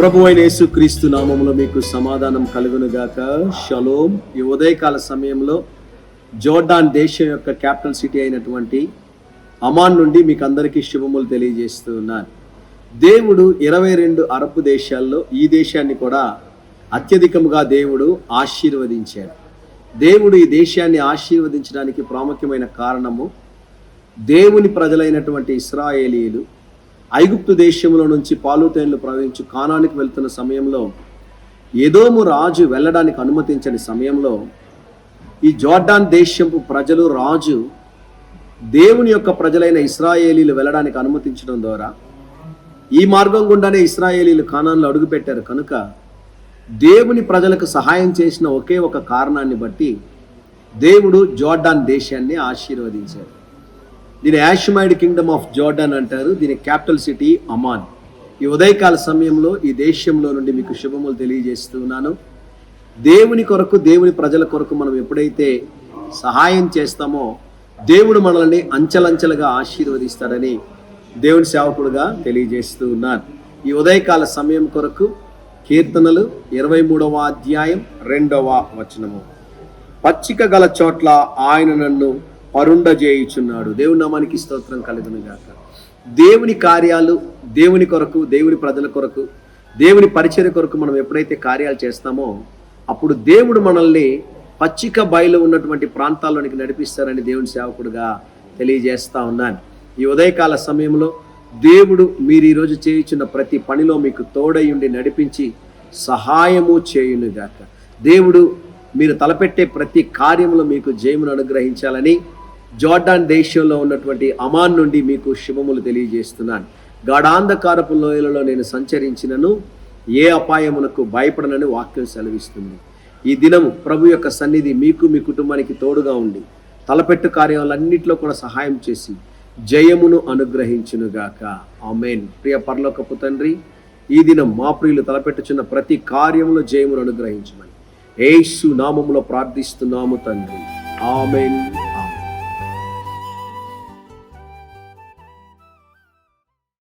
ప్రభు అయిన యేసుక్రీస్తు నామములో మీకు సమాధానం కలుగును గాక షలోమ్. ఈ ఉదయకాల సమయంలో జోర్డాన్ దేశం యొక్క క్యాపిటల్ సిటీ అయినటువంటి అమాన్ నుండి మీకు అందరికీ శుభములు తెలియజేస్తూ ఉన్నాను. దేవుడు ఇరవై రెండు అరబ్ దేశాల్లో ఈ దేశాన్ని కూడా అత్యధికముగా దేవుడు ఆశీర్వదించాడు. దేవుడు ఈ దేశాన్ని ఆశీర్వదించడానికి ప్రాముఖ్యమైన కారణము దేవుని ప్రజలైనటువంటి ఇస్రాయేలీలు ఐగుప్తు దేశంలో నుంచి పాలుతేన్లు ప్రవహించి కానానికి వెళ్తున్న సమయంలో ఏదోము రాజు వెళ్ళడానికి అనుమతించని సమయంలో ఈ జోర్డాన్ దేశపు ప్రజలు రాజు దేవుని యొక్క ప్రజలైన ఇస్రాయేలీలు వెళ్ళడానికి అనుమతించడం ద్వారా ఈ మార్గం గుండానే ఇస్రాయేలీలు కానాన్లో అడుగుపెట్టారు కనుక దేవుని ప్రజలకు సహాయం చేసిన ఒకే ఒక కారణాన్ని బట్టి దేవుడు జోర్డాన్ దేశాన్ని ఆశీర్వదించాడు. దీని యాషమైడ్ కింగ్డమ్ ఆఫ్ జోర్డాన్ అంటారు దీని క్యాపిటల్ సిటీ అమాన్. ఈ ఉదయకాల సమయంలో ఈ దేశంలో నుండి మీకు శుభములు తెలియజేస్తున్నాను దేవుని కొరకు దేవుని ప్రజల కొరకు మనం ఎప్పుడైతే సహాయం చేస్తామో దేవుడు మనల్ని అంచెలంచెలుగా ఆశీర్వదిస్తాడని దేవుని సేవకుడుగా తెలియజేస్తూ ఉన్నాను. ఈ ఉదయకాల సమయం కొరకు కీర్తనలు ఇరవై మూడవ అధ్యాయం రెండవ వచనము. పచ్చిక గల చోట్ల ఆయన నన్ను పరుండజేయుచున్నాడు దేవుని నామానికి స్తోత్రం కలుగును గాక దేవుని కార్యాలు దేవుని కొరకు దేవుని ప్రజల కొరకు దేవుని పరిచయ కొరకు మనం ఎప్పుడైతే కార్యాలు చేస్తామో అప్పుడు దేవుడు మనల్ని పచ్చిక బయలు ఉన్నటువంటి ప్రాంతాల్లోనికి నడిపిస్తారని దేవుని సేవకుడుగా తెలియజేస్తా ఉన్నాను. ఈ ఉదయకాల సమయంలో దేవుడు మీరు ఈరోజు చేయించిన ప్రతి పనిలో మీకు తోడయుండి నడిపించి సహాయము చేయునుగాక. దేవుడు మీరు తలపెట్టే ప్రతి కార్యంలో మీకు జయమును అనుగ్రహించాలని జార్డాన్ దేశంలో ఉన్నటువంటి అమాన్ నుండి మీకు శుభములు తెలియజేస్తున్నాను. గాఢాంధకారపు లోయలలో నేను సంచరించినను ఏ అపాయమునకు భయపడనని వాక్యం సెలవిస్తుంది. ఈ దినము ప్రభు యొక్క సన్నిధి మీకు మీ కుటుంబానికి తోడుగా ఉండి తలపెట్టు కార్యాలన్నింటిలో కూడా సహాయం చేసి జయమును అనుగ్రహించునుగాక. ఆమెన్. ప్రియ పరలోకపు తండ్రి ఈ దినం మా ప్రియులు తలపెట్టుచున్న ప్రతి కార్యములో జయమును అనుగ్రహించమని ఏసు నామములో ప్రార్థిస్తున్నాము తండ్రి. ఆమెన్.